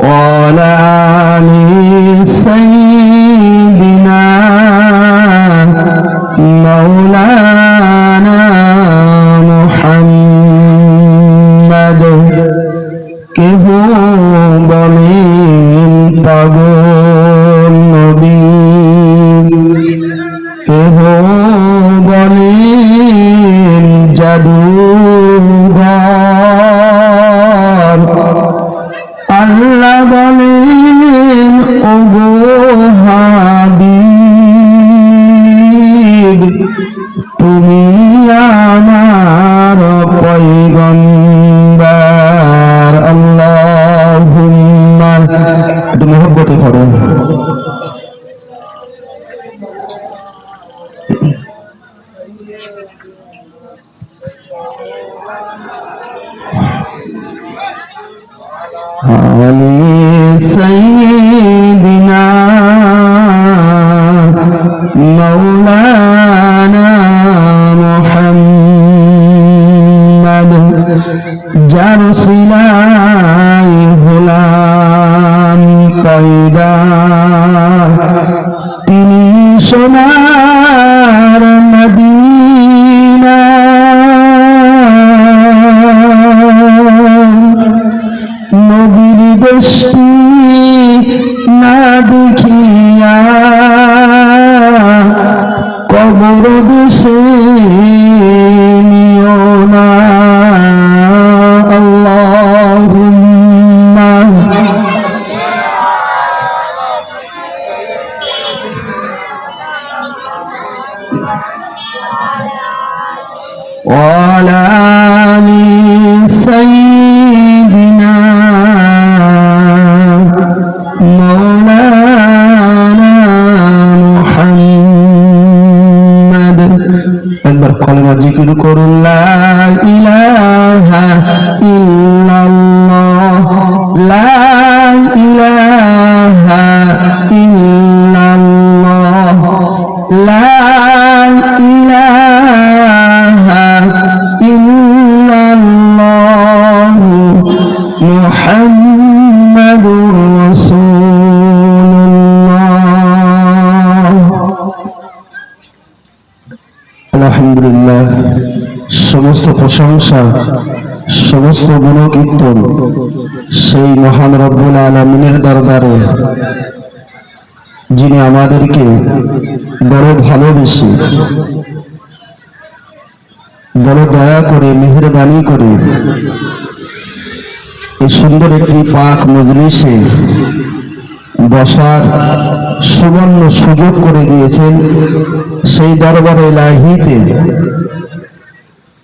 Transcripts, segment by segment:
وعلى জিকির করুন প্রশংসা, সমস্ত গুণকীর্তন সেই মহান রব্বুল আলমিনের দরবারে, যিনি আমাদেরকে বড় ভালোবেসে, বড় দয়া করে, মেহরবানি করে এই সুন্দর একটি পাক মজলিসে বসার সুবর্ণ সুযোগ করে দিয়েছেন সেই দরবারে লাহিতে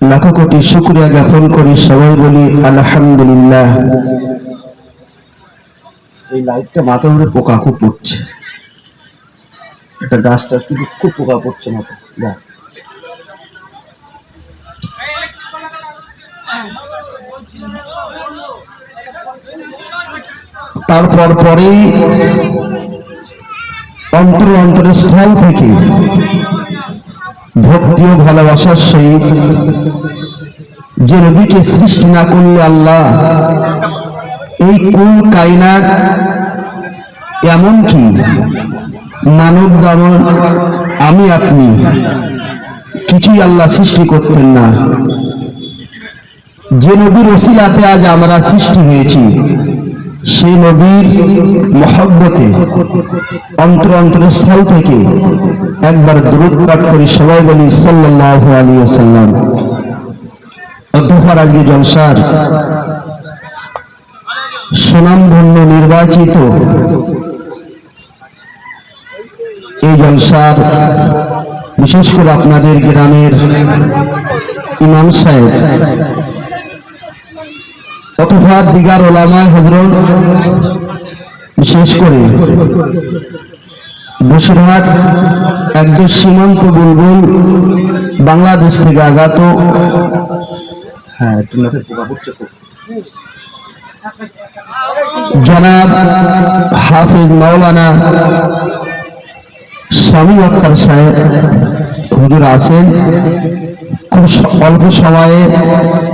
লাখো কোটি শুক্রিয়া জ্ঞাপন করি সবাই বলি আলহামদুলিল্লাহ। এই লাইটটা মাথা উপরে পোকা খুব পড়ছে। একটা গাছটা শুধু খুব পোকা পড়ছে মাথা। যা। তারপর পরেই অন্তর অন্তরের স্থল থেকে ও ভালোবাসার সহিত যে নবীকে সৃষ্টি না করলে আল্লাহ, এই কোন কায়নাত এমনকি মানব দামন আমি আপনি, কিছুই আল্লাহ সৃষ্টি করতেন না। যে নবীর ওসিলাতে আজ আমরা সৃষ্টি হয়েছি সেই নবীর মহব্বতে অন্তর অন্তরের স্থল থেকে একবার দূরত পাঠ করি সবাই বলি সাল্লাহ আলী সাল্লাম অধ্যক্ষার আজকে জলসার সুনামধন্য নির্বাচিত এই জলসার, বিশেষ করে আপনাদের গ্রামের ইমাম সাহেব অথবা দিগার ওলামায় হজরত বিশেষ করে বসিরহাট একদম সীমান্ত বুলবুল বাংলাদেশ থেকে আগাত হ্যাঁ। জনাব হাফিজ মাওলানা স্বামী আক্তার সাহেব হুজুর আছেন খুব অল্প সময়ের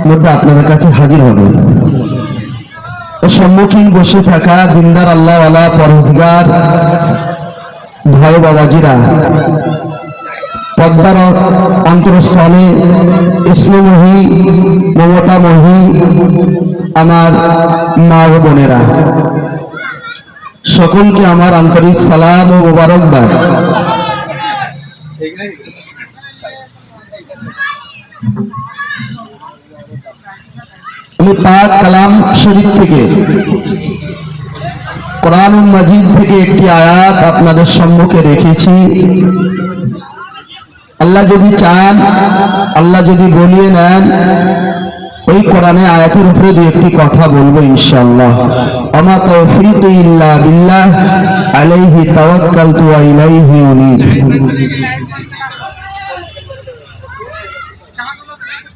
মধ্যে আপনাদের কাছে হাজির হবেন সম্মুখীন বসে থাকা দিনদার আল্লাহ আল্লাহ পরহজগার ভয় বাবাজিরা। পদ্মার অন্তরস্থলে ইসলামহি মমতামহি আমার মা ও বোনেরা। সকলকে আমার আন্তরিক সালাম ও মোবারকবাদ। আমি পাক কালাম শরীফ থেকে কোরআন মাজিদ থেকে একটি আয়াত আপনাদের সম্মুখে রেখেছি। আল্লাহ যদি চান, আল্লাহ যদি বলিয়ে নেন, ওই কোরআনে আয়াতের উপরে দু একটি কথা বলব ইনশাআল্লাহ। আমা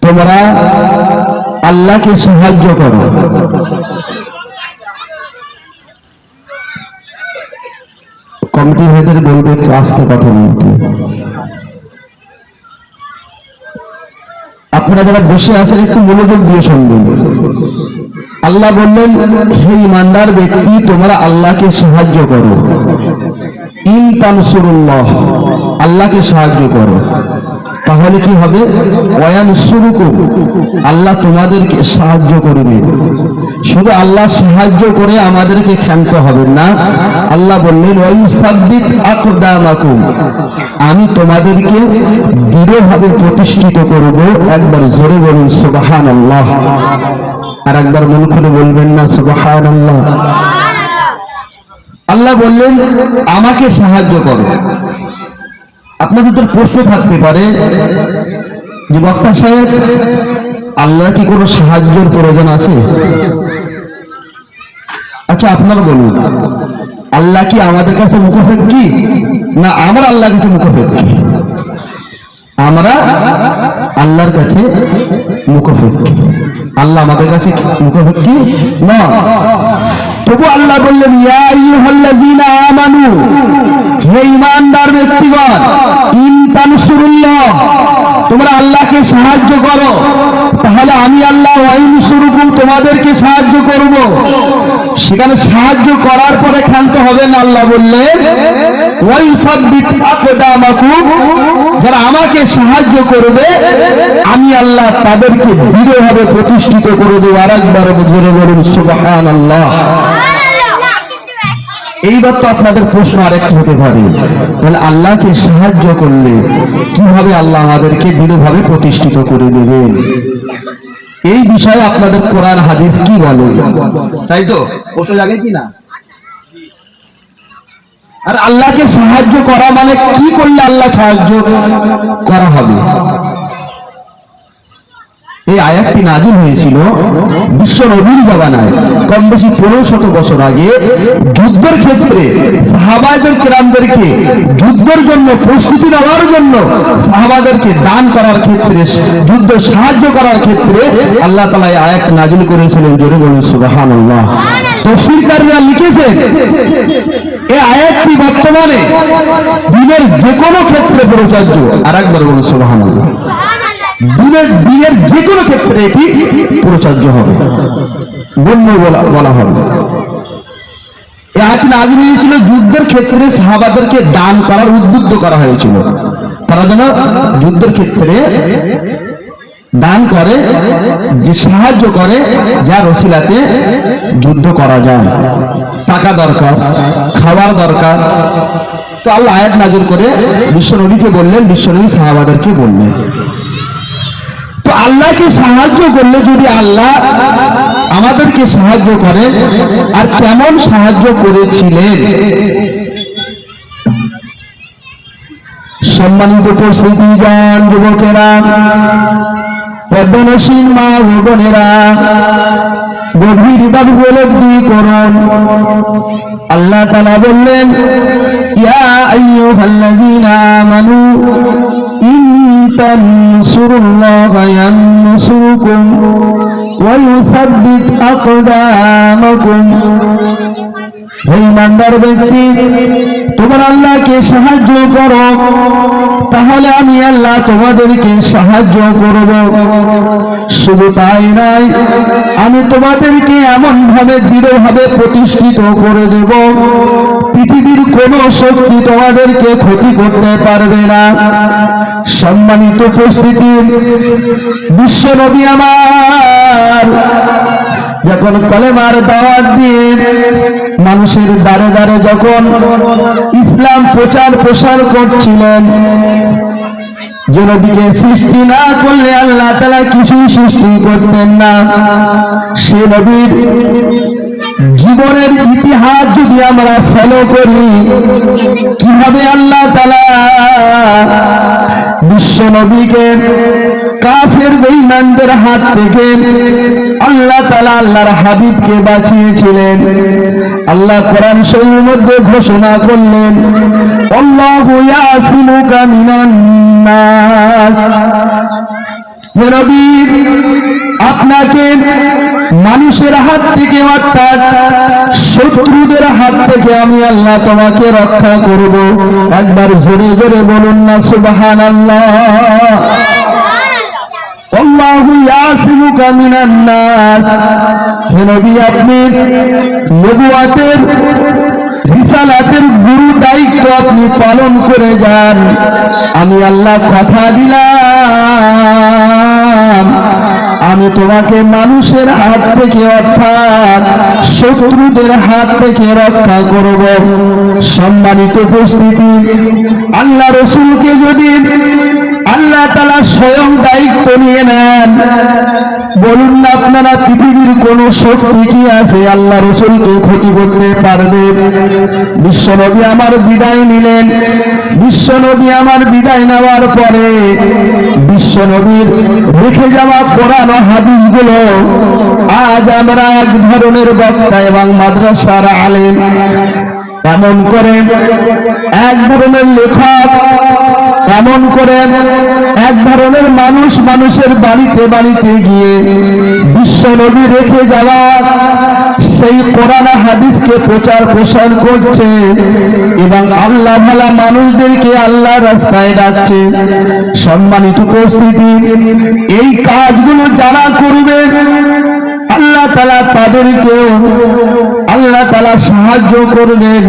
তোমরা আল্লাহকে সাহায্য করো। কমিটি ভাইদের বলবে আস্তে কথা বলতে। আপনারা যারা বসে আছেন, একটু মনোযোগ দিয়ে শুনবেন। আল্লাহ বললেন, হে ইমানদার ব্যক্তি, তোমরা আল্লাহকে সাহায্য করো। ইন তানসুরুল্লাহ, আল্লাহকে সাহায্য করো। তাহলে কি হবে? ওয়ান আল্লাহ তোমাদেরকে সাহায্য করবে। শুধু আল্লাহ সাহায্য করে আমাদেরকে ক্ষান্ত হবে না। আল্লাহ বললেন আকদামাকুম আমি তোমাদেরকে দৃঢ়ভাবে প্রতিষ্ঠিত করব। একবার জোরে বলুন সুবাহান আল্লাহ আর একবার মন খুলে বলবেন না সুবাহান আল্লাহ আল্লাহ বললেন আমাকে সাহায্য করো। আপনাদের তো প্রশ্ন থাকতে পারে যে বক্তা সাহেব আল্লাহ কি কোনো সাহায্যের প্রয়োজন আছে? আচ্ছা আপনার বলুন, আল্লাহ কি আমাদের কাছে মুখোপেক্ষি? না, আমরা আল্লাহর কাছে মুখোপেক্ষি। আমরা আল্লাহর কাছে মুখোপেক্ষি। আল্লাহ আমাদের কাছে মুখোপেক্ষি না তবু আল্লাহ বললেন, ইয়া আইয়ুহাল্লাযীনা আমানু হে ইমানদার ব্যক্তিগণ, ইন তানসুরুল্লাহ, তোমরা আল্লাহকে সাহায্য করো। তাহলে আমি আল্লাহ ওয়াইন সুরুকুম তোমাদেরকে সাহায্য করব। সেখানে সাহায্য করার পরে ক্ষান্ত হবে না আল্লাহ বললেন ওয়াই সাব্বিত আকদামাকুম, যারা আমাকে সাহায্য করবে, আমি আল্লাহ তাদেরকে দৃঢ়ভাবে প্রতিষ্ঠিত করে দেব। আর একবার বলুন, সুবহানাল্লাহ। এইবার তো আপনাদের প্রশ্ন আরেকটু হতে পারে। তাহলে আল্লাহকে সাহায্য করলে কীভাবে আল্লাহ আমাদেরকে দৃঢ়ভাবে প্রতিষ্ঠিত করে দেবেন? এই বিষয়ে আপনাদের কোরআন, হাদিস কি বলে? তাই তো? প্রশ্ন জাগে কি না? আর আল্লাহকে সাহায্য করা মানে কি করলে আল্লাহ সাহায্য করা হবে? আয়াতটি নাজিল হয়েছিল বিশ্ব নবীর জবানায় কম বেশি পনেরো শত বছর আগে যুদ্ধের ক্ষেত্রে সাহাবাদের কেরামদেরকে যুদ্ধের জন্য প্রস্তুতি নেওয়ার জন্য সাহাবাদেরকে দান করার ক্ষেত্রে, যুদ্ধ সাহায্য করার ক্ষেত্রে আল্লাহ তালা আয়াত নাজিল করেছিলেন জোরে বলুন সুবাহান আল্লাহ লিখেছেন এই আয়াতটি বর্তমানে দিনের যে কোনো ক্ষেত্রে প্রযোজ্য। আর একবার বলুন সুবাহান দিনের যে কোনো ক্ষেত্রে এটি প্রচার্য হবে। বলা হবে আয়াত নাজিল হয়েছিল, যুদ্ধের ক্ষেত্রে সাহাবাদেরকে দান করার উদ্বুদ্ধ করা হয়েছিল। তারা যেন যুদ্ধের ক্ষেত্রে দান করে, যে সাহায্য করে যার রসিলাতে যুদ্ধ করা যায়। টাকা দরকার খাবার দরকার। তো আল্লাহ আয়াত নাজির করে বিশ্বনবীকে বললেন, বিশ্বনবী সাহাবাদেরকে বললেন। তো আল্লাহকে সাহায্য করলে যদি আল্লাহ আমাদেরকে সাহায্য করে, আর কেমন সাহায্য করেছিলেন? সম্মানিত উপস্থিতিজন যুবকেরা পদ্মনসীন মা ও বোনেরা গভীরভাবে উপলব্ধি করুন। আল্লাহ তালা বললেন, ইয়া আইয়ুহাল্লাযীনা আমানু ইয়ানসুরকুম ওয়া ইউসাব্বিত আকদামাকুম হে ইমানদার ব্যক্তি, তোমার আল্লাহকে সাহায্য করো। তাহলে আমি আল্লাহ তোমাদেরকে সাহায্য করব। শুধু তাই নয়, আমি তোমাদেরকে এমন ভাবে দৃঢ়ভাবে প্রতিষ্ঠিত করে দেব পৃথিবীর কোন শক্তি তোমাদেরকে ক্ষতি করতে পারবে না। সম্মানিত উপস্থিতি, বিশ্ব নবী আমার, যখন কলেমার দাওয়াত দিয়ে মানুষের দ্বারে দ্বারে যখন ইসলাম প্রচার প্রসার করছিলেন, যে নবীকে সৃষ্টি না করলে আল্লাহ তালা কিছুই সৃষ্টি করতেন না। সে নবীর জীবনের ইতিহাস আমরা ফলো করি? কীভাবে আল্লাহ তালা বিশ্ব নবীকে কাফের বেঈমানদের হাত থেকে আল্লাহ তালা আল্লাহর হাবিবকে বাঁচিয়েছিলেন। আল্লাহ কোরআন শরীর মধ্যে ঘোষণা করলেন আপনাকে মানুষের হাত থেকে অর্থাৎ শত্রুদের হাত থেকে আমি আল্লাহ তোমাকে রক্ষা করব। একবার জোরে জোরে বলুন না সুবাহান আল্লাহ আপনি গুরু দায়িত্ব আপনি পালন করে যান। আমি আল্লাহ কথা দিলাম। আমি তোমাকে মানুষের হাত থেকে অর্থাৎ শত্রুদের হাত থেকে রক্ষা করব। সম্মানিত উপস্থিতি, আল্লাহ রসুলকে যদি আল্লাহ তালা স্বয়ং দায়িত্ব নিয়ে নেন বলুন না আপনারা পৃথিবীর কোন শক্তি কি আছে? আল্লাহ রসুলকে ক্ষতি করতে পারবে। বিশ্বনবী আমার বিদায় নিলেন। বিশ্বনবী আমার বিদায় নেওয়ার পরে বিশ্বনবীর রেখে যাওয়া পুরানো হাদিসগুলো আজ আমরা এক ধরনের বক্তা এবং মাদ্রাসার আলেম। এমন করে এক ধরনের লেখক এমন করে এক ধরনের মানুষ মানুষের বাড়িতে বাড়িতে গিয়ে বিশ্ব নবী রেখে যাওয়া সেই কোরআন হাদিসকে প্রচার প্রসার করছে এবং আল্লাহ ভালা মানুষদেরকে আল্লাহ রাস্তায় ডাকছে। সম্মানিত উপস্থিতি, এই কাজগুলো যারা করবে, আল্লাহ তালা তাদেরকেও আল্লাহ তালা সাহায্য করবেন।